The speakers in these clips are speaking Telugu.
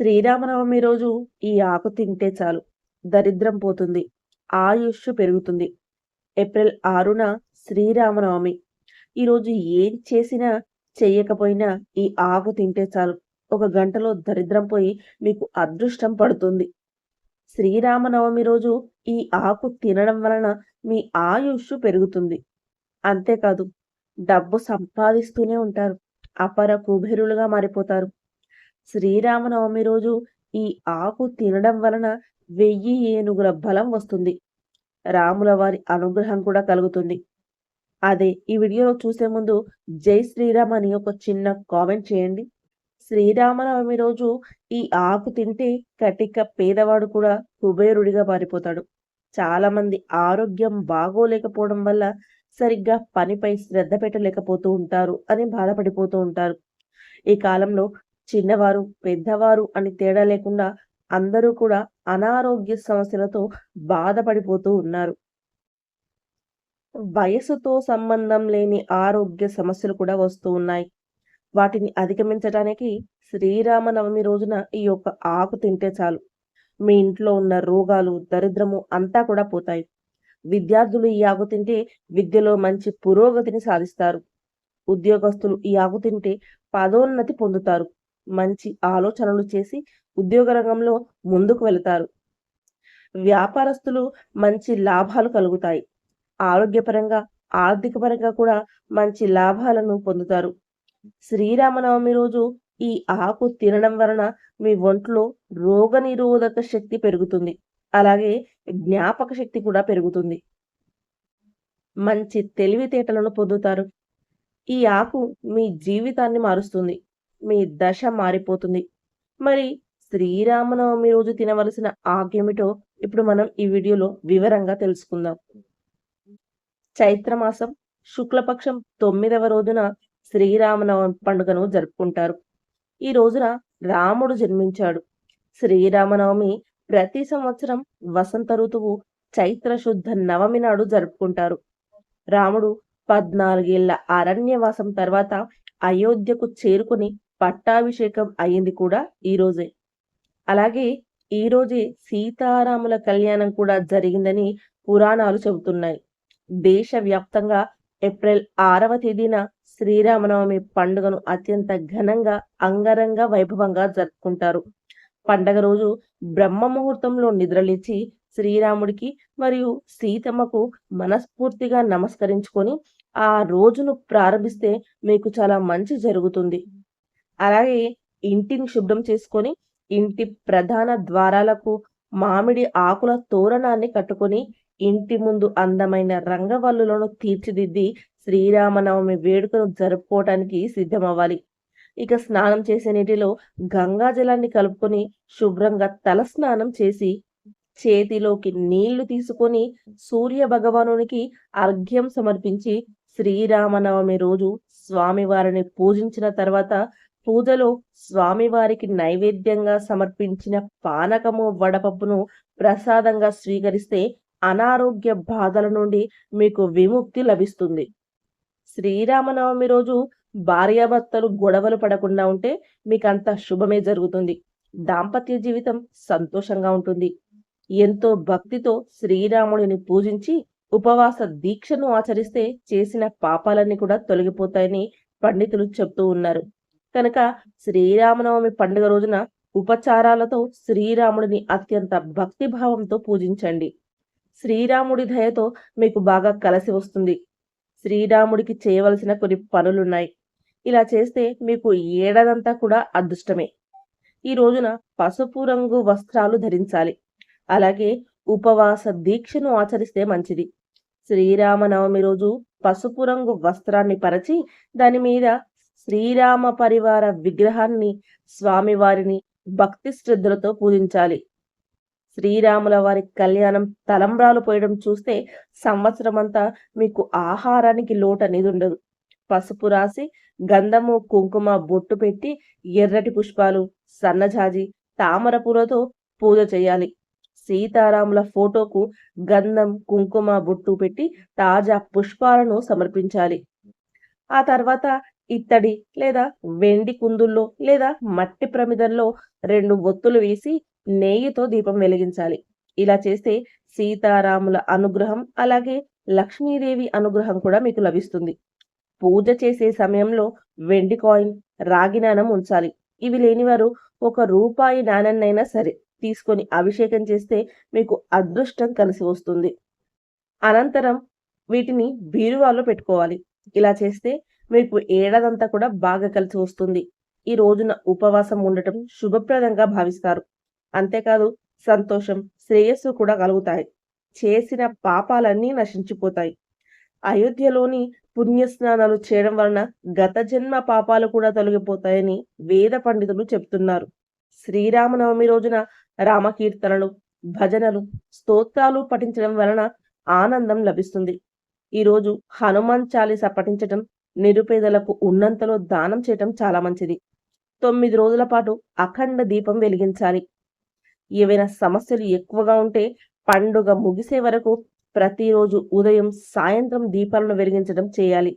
శ్రీరామనవమి రోజు ఈ ఆకు తింటే చాలు. దరిద్రం పోతుంది. ఆయుష్ పెరుగుతుంది. ఏప్రిల్ ఆరున శ్రీరామనవమి. ఈరోజు ఏం చేసినా చెయ్యకపోయినా ఈ ఆకు తింటే చాలు. ఒక గంటలో దరిద్రం పోయి మీకు అదృష్టం పడుతుంది. శ్రీరామనవమి రోజు ఈ ఆకు తినడం వలన మీ ఆయుష్ పెరుగుతుంది. అంతేకాదు డబ్బు సంపాదిస్తూనే ఉంటారు. అపర కుబేరులుగా మారిపోతారు. శ్రీరామనవమి రోజు ఈ ఆకు తినడం వలన వెయ్యి ఏనుగుల బలం వస్తుంది. రాముల వారి అనుగ్రహం కూడా కలుగుతుంది. అదే ఈ వీడియోలో చూసే ముందు జై శ్రీరామ్ అని ఒక చిన్న కామెంట్ చేయండి. శ్రీరామనవమి రోజు ఈ ఆకు తింటే కటిక పేదవాడు కూడా కుబేరుడిగా మారిపోతాడు. చాలా మంది ఆరోగ్యం బాగోలేకపోవడం వల్ల సరిగ్గా పనిపై శ్రద్ధ పెట్టలేకపోతూ ఉంటారు అని బాధపడిపోతూ ఉంటారు. ఈ కాలంలో చిన్నవారు పెద్దవారు అని తేడా లేకుండా అందరూ కూడా అనారోగ్య సమస్యలతో బాధపడిపోతూ ఉన్నారు. వయసుతో సంబంధం లేని ఆరోగ్య సమస్యలు కూడా వస్తూ ఉన్నాయి. వాటిని అధిగమించడానికి శ్రీరామనవమి రోజున ఈ యొక్క ఆకు తింటే చాలు. మీ ఇంట్లో ఉన్న రోగాలు దరిద్రము అంతా కూడా పోతాయి. విద్యార్థులు ఈ ఆకు తింటే విద్యలో మంచి పురోగతిని సాధిస్తారు. ఉద్యోగస్తులు ఈ ఆకు తింటే పదోన్నతి పొందుతారు. మంచి ఆలోచనలు చేసి ఉద్యోగ రంగంలో ముందుకు వెళతారు. వ్యాపారస్తులు మంచి లాభాలు కలుగుతాయి. ఆరోగ్యపరంగా ఆర్థికపరంగా కూడా మంచి లాభాలను పొందుతారు. శ్రీరామనవమి రోజు ఈ ఆకు తినడం వలన మీ ఒంట్లో రోగనిరోధక శక్తి పెరుగుతుంది. అలాగే జ్ఞాపక శక్తి కూడా పెరుగుతుంది. మంచి తెలివితేటలను పొందుతారు. ఈ ఆకు మీ జీవితాన్ని మారుస్తుంది. మీ దశ మారిపోతుంది. మరి శ్రీరామనవమి రోజు తినవలసిన ఆకేమిటో ఇప్పుడు మనం ఈ వీడియోలో వివరంగా తెలుసుకుందాం. చైత్రమాసం శుక్లపక్షం తొమ్మిదవ రోజున శ్రీరామనవమి పండుగను జరుపుకుంటారు. ఈ రోజున రాముడు జన్మించాడు. శ్రీరామనవమి ప్రతి సంవత్సరం వసంత ఋతువు చైత్ర శుద్ధ నవమి నాడు జరుపుకుంటారు. రాముడు పద్నాలుగేళ్ళ అరణ్యవాసం తర్వాత అయోధ్యకు చేరుకుని పట్టాభిషేకం అయ్యింది కూడా ఈ రోజే. అలాగే ఈ రోజే సీతారాముల కళ్యాణం కూడా జరిగిందని పురాణాలు చెబుతున్నాయి. దేశవ్యాప్తంగా ఏప్రిల్ ఆరవ తేదీన శ్రీరామనవమి పండుగను అత్యంత ఘనంగా అంగరంగ వైభవంగా జరుపుకుంటారు. పండగ రోజు బ్రహ్మ ముహూర్తంలో నిద్రలేచి శ్రీరాముడికి మరియు సీతమ్మకు మనస్ఫూర్తిగా నమస్కరించుకొని ఆ రోజును ప్రారంభిస్తే మీకు చాలా మంచి జరుగుతుంది. అలాగే ఇంటిని శుభ్రం చేసుకొని ఇంటి ప్రధాన ద్వారాలకు మామిడి ఆకుల తోరణాన్ని కట్టుకొని ఇంటి ముందు అందమైన రంగవల్లులను తీర్చిదిద్ది శ్రీరామనవమి వేడుకను జరుపుకోవటానికి సిద్ధమవ్వాలి. ఇక స్నానం చేసే నీటిలో గంగా జలాన్ని కలుపుకొని శుభ్రంగా తల స్నానం చేసి చేతిలోకి నీళ్ళు తీసుకొని సూర్య భగవానునికి అర్ఘ్యం సమర్పించి శ్రీరామనవమి రోజు స్వామివారిని పూజించిన తర్వాత పూజలో స్వామివారికి నైవేద్యంగా సమర్పించిన పానకము వడపప్పును ప్రసాదంగా స్వీకరిస్తే అనారోగ్య బాధల నుండి మీకు విముక్తి లభిస్తుంది. శ్రీరామనవమి రోజు భార్యాభర్తలు గొడవలు పడకుండా ఉంటే మీకంత శుభమే జరుగుతుంది. దాంపత్య జీవితం సంతోషంగా ఉంటుంది. ఎంతో భక్తితో శ్రీరాముడిని పూజించి ఉపవాస దీక్షను ఆచరిస్తే చేసిన పాపాలన్నీ కూడా తొలగిపోతాయని పండితులు చెప్తూ ఉన్నారు. కనుక శ్రీరామనవమి పండుగ రోజున ఉపచారాలతో శ్రీరాముడిని అత్యంత భక్తిభావంతో పూజించండి. శ్రీరాముడి దయతో మీకు బాగా కలిసి వస్తుంది. శ్రీరాముడికి చేయవలసిన కొన్ని పనులున్నాయి. ఇలా చేస్తే మీకు ఏడాదంతా కూడా అదృష్టమే. ఈ రోజున పసుపు రంగు వస్త్రాలు ధరించాలి. అలాగే ఉపవాస దీక్షను ఆచరిస్తే మంచిది. శ్రీరామనవమి రోజు పసుపు రంగు వస్త్రాన్ని పరచి దాని మీద శ్రీరామ పరివార విగ్రహాన్ని స్వామివారిని భక్తి శ్రద్ధలతో పూజించాలి. శ్రీరాముల వారి కళ్యాణం తలంబ్రాలు పోయడం చూస్తే సంవత్సరం అంతా మీకు ఆహారానికి లోటు అనేది ఉండదు. పసుపు రాసి గంధము కుంకుమ బొట్టు పెట్టి ఎర్రటి పుష్పాలు సన్నజాజి తామర పూలతో పూజ చేయాలి. సీతారాముల ఫోటోకు గంధం కుంకుమ బొట్టు పెట్టి తాజా పుష్పాలను సమర్పించాలి. ఆ తర్వాత ఇత్తడి లేదా వెండి కుందుల్లో లేదా మట్టి ప్రమిదంలో రెండు ఒత్తులు వేసి నెయ్యితో దీపం వెలిగించాలి. ఇలా చేస్తే సీతారాముల అనుగ్రహం అలాగే లక్ష్మీదేవి అనుగ్రహం కూడా మీకు లభిస్తుంది. పూజ చేసే సమయంలో వెండి కాయిన్ రాగి నాణం ఉంచాలి. ఇవి లేనివారు ఒక రూపాయి నాణన్నైనా సరే తీసుకొని అభిషేకం చేస్తే మీకు అదృష్టం కలిసి వస్తుంది. అనంతరం వీటిని బీరువాలో పెట్టుకోవాలి. ఇలా చేస్తే మీకు ఏడాదంతా కూడా బాగా కలిసి వస్తుంది. ఈ రోజున ఉపవాసం ఉండటం శుభప్రదంగా భావిస్తారు. అంతేకాదు సంతోషం శ్రేయస్సు కూడా కలుగుతాయి. చేసిన పాపాలన్నీ నశించిపోతాయి. అయోధ్యలోని పుణ్యస్నానాలు చేయడం వలన గత జన్మ పాపాలు కూడా తొలగిపోతాయని వేద పండితులు చెప్తున్నారు. శ్రీరామనవమి రోజున రామకీర్తనలు భజనలు స్తోత్రాలు పఠించడం వలన ఆనందం లభిస్తుంది. ఈరోజు హనుమాన్ చాలీస పఠించటం నిరుపేదలకు ఉన్నంతలో దానం చేయటం చాలా మంచిది. తొమ్మిది రోజుల పాటు అఖండ దీపం వెలిగించాలి. ఏవైనా సమస్యలు ఎక్కువగా ఉంటే పండుగ ముగిసే వరకు ప్రతిరోజు ఉదయం సాయంత్రం దీపాలను వెలిగించడం చేయాలి.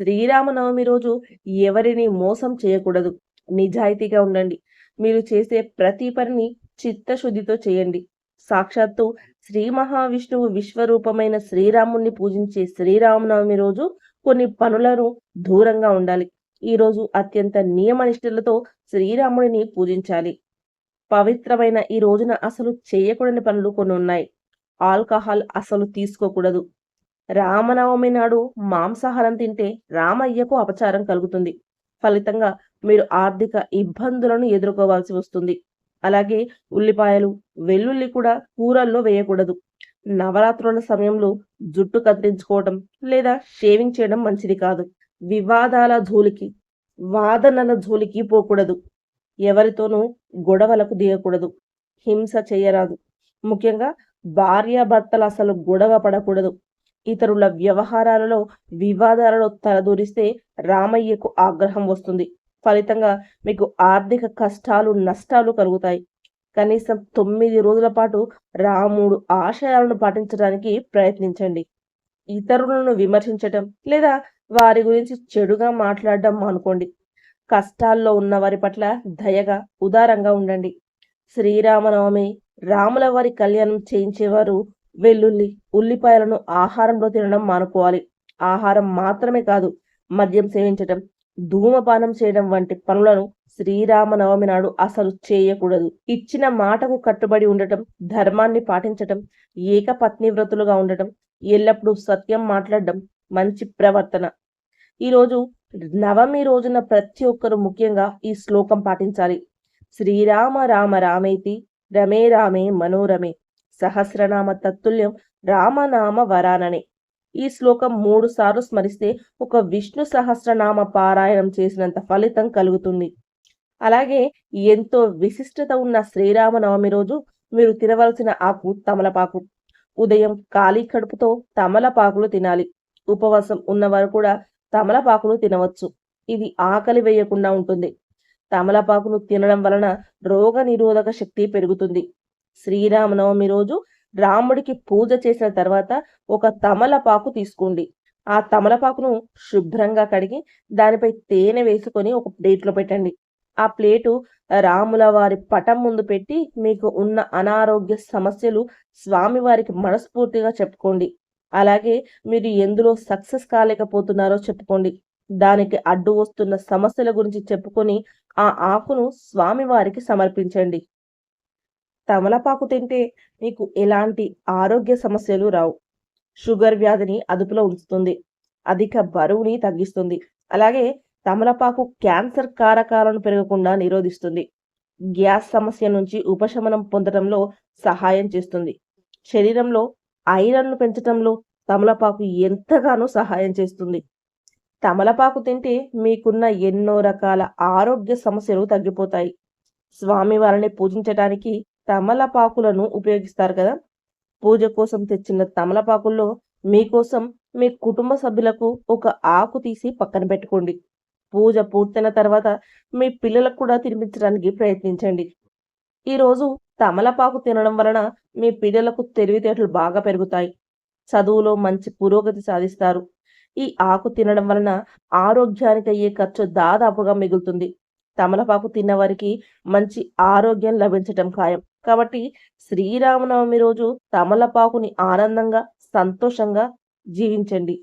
శ్రీరామనవమి రోజు ఎవరిని మోసం చేయకూడదు. నిజాయితీగా ఉండండి. మీరు చేసే ప్రతి పనిని చిత్తశుద్ధితో చేయండి. సాక్షాత్తు శ్రీ మహావిష్ణువు విశ్వరూపమైన శ్రీరాముణ్ణి పూజించే శ్రీరామనవమి రోజు కొన్ని పనులను దూరంగా ఉండాలి. ఈ రోజు అత్యంత నియమనిష్ఠులతో శ్రీరాముడిని పూజించాలి. పవిత్రమైన ఈ రోజున అసలు చేయకూడని పనులు కొన్ని ఉన్నాయి. ఆల్కహాల్ అసలు తీసుకోకూడదు. రామనవమి నాడు మాంసాహారం తింటే రామయ్యకు అపచారం కలుగుతుంది. ఫలితంగా మీరు ఆర్థిక ఇబ్బందులను ఎదుర్కోవాల్సి వస్తుంది. అలాగే ఉల్లిపాయలు వెల్లుల్లి కూడా కూరల్లో వేయకూడదు. నవరాత్రుల సమయంలో జుట్టు కత్తిరించుకోవడం లేదా షేవింగ్ చేయడం మంచిది కాదు. వివాదాల ధూళికి వాదనల జోలికి పోకూడదు. ఎవరితోనూ గొడవలకు దిగకూడదు. హింస చేయరాదు. ముఖ్యంగా భార్యాభర్తలు అసలు గొడవ పడకూడదు. ఇతరుల వ్యవహారాలలో వివాదాలలో తలదూరిస్తే రామయ్యకు ఆగ్రహం వస్తుంది. ఫలితంగా మీకు ఆర్థిక కష్టాలు నష్టాలు కలుగుతాయి. కనీసం తొమ్మిది రోజుల పాటు రాముడు ఆశయాలను పాటించడానికి ప్రయత్నించండి. ఇతరులను విమర్శించటం లేదా వారి గురించి చెడుగా మాట్లాడడం మానుకోండి. కష్టాల్లో ఉన్న వారి పట్ల దయగా ఉదారంగా ఉండండి. శ్రీరామనవమి రాముల వారి కళ్యాణం చేయించేవారు వెల్లుల్లి ఉల్లిపాయలను ఆహారంలో తినడం మానుకోవాలి. ఆహారం మాత్రమే కాదు మద్యం సేవించటం ధూమపానం చేయడం వంటి పనులను శ్రీరామనవమి నాడు అసలు చేయకూడదు. ఇచ్చిన మాటకు కట్టుబడి ఉండటం ధర్మాన్ని పాటించటం ఏకపత్ని వ్రతులుగా ఉండటం ఎల్లప్పుడూ సత్యం మాట్లాడడం మంచి ప్రవర్తన. ఈరోజు నవమి రోజున ప్రతి ఒక్కరు ముఖ్యంగా ఈ శ్లోకం పాటించాలి. శ్రీరామ రామ రామేతి రమే రామే మనోరమే సహస్రనామ తత్తుల్యం రామనామ వరాననే. ఈ శ్లోకం మూడు సార్లు స్మరిస్తే ఒక విష్ణు సహస్రనామ పారాయణం చేసినంత ఫలితం కలుగుతుంది. అలాగే ఎంతో విశిష్టత ఉన్న శ్రీరామనవమి రోజు మీరు తినవలసిన ఆకు తమలపాకు. ఉదయం ఖాళీ కడుపుతో తమలపాకులు తినాలి. ఉపవాసం ఉన్నవారు కూడా తమలపాకును తినవచ్చు. ఇది ఆకలి వేయకుండా ఉంటుంది. తమలపాకును తినడం వలన రోగ నిరోధక శక్తి పెరుగుతుంది. శ్రీరామనవమి రోజు రాముడికి పూజ చేసిన తర్వాత ఒక తమలపాకు తీసుకోండి. ఆ తమలపాకును శుభ్రంగా కడిగి దానిపై తేనె వేసుకొని ఒక ప్లేట్లో పెట్టండి. ఆ ప్లేటు రాముల వారి పటం ముందు పెట్టి మీకు ఉన్న అనారోగ్య సమస్యలు స్వామివారికి మనస్ఫూర్తిగా చెప్పుకోండి. అలాగే మీరు ఎందులో సక్సెస్ కాలేకపోతున్నారో చెప్పుకోండి. దానికి అడ్డు వస్తున్న సమస్యల గురించి చెప్పుకొని ఆ ఆకును స్వామివారికి సమర్పించండి. తమలపాకు తింటే మీకు ఎలాంటి ఆరోగ్య సమస్యలు రావు. షుగర్ వ్యాధిని అదుపులో ఉంచుతుంది. అధిక బరువుని తగ్గిస్తుంది. అలాగే తమలపాకు క్యాన్సర్ కారకాలను పెరగకుండా నిరోధిస్తుంది. గ్యాస్ సమస్య నుంచి ఉపశమనం పొందడంలో సహాయం చేస్తుంది. శరీరంలో ఐరన్ను పెంచడంలో తమలపాకు ఎంతగానో సహాయం చేస్తుంది. తమలపాకు తింటే మీకున్న ఎన్నో రకాల ఆరోగ్య సమస్యలు తగ్గిపోతాయి. స్వామివారిని పూజించడానికి తమలపాకులను ఉపయోగిస్తారు కదా? పూజ కోసం తెచ్చిన తమలపాకుల్లో మీకోసం మీ కుటుంబ సభ్యులకు ఒక ఆకు తీసి పక్కన పెట్టుకోండి. పూజ పూర్తయిన తర్వాత మీ పిల్లలకు కూడా తినిపించడానికి ప్రయత్నించండి. ఈరోజు తమలపాకు తినడం వలన మీ పిల్లలకు తెలివితేటలు బాగా పెరుగుతాయి. చదువులో మంచి పురోగతి సాధిస్తారు. ఈ ఆకు తినడం వలన ఆరోగ్యానికి అయ్యే ఖర్చు దాదాపుగా మిగులుతుంది. తమలపాకు తిన్నవారికి మంచి ఆరోగ్యం లభించటం ఖాయం. కాబట్టి శ్రీరామనవమి రోజు తమలపాకుని ఆనందంగా సంతోషంగా జీవించండి.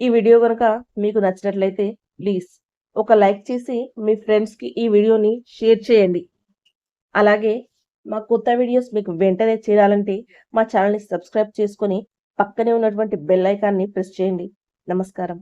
ఈ వీడియో కనుక మీకు నచ్చినట్లయితే ప్లీజ్ ఒక లైక్ చేసి మీ ఫ్రెండ్స్కి ఈ వీడియోని షేర్ చేయండి. అలాగే మా కొత్త వీడియోస్ మీకు వెంటనే చేరాలంటే మా ఛానల్ని సబ్స్క్రైబ్ చేసుకొని పక్కనే ఉన్నటువంటి బెల్ ఐకాన్ని ప్రెస్ చేయండి. నమస్కారం.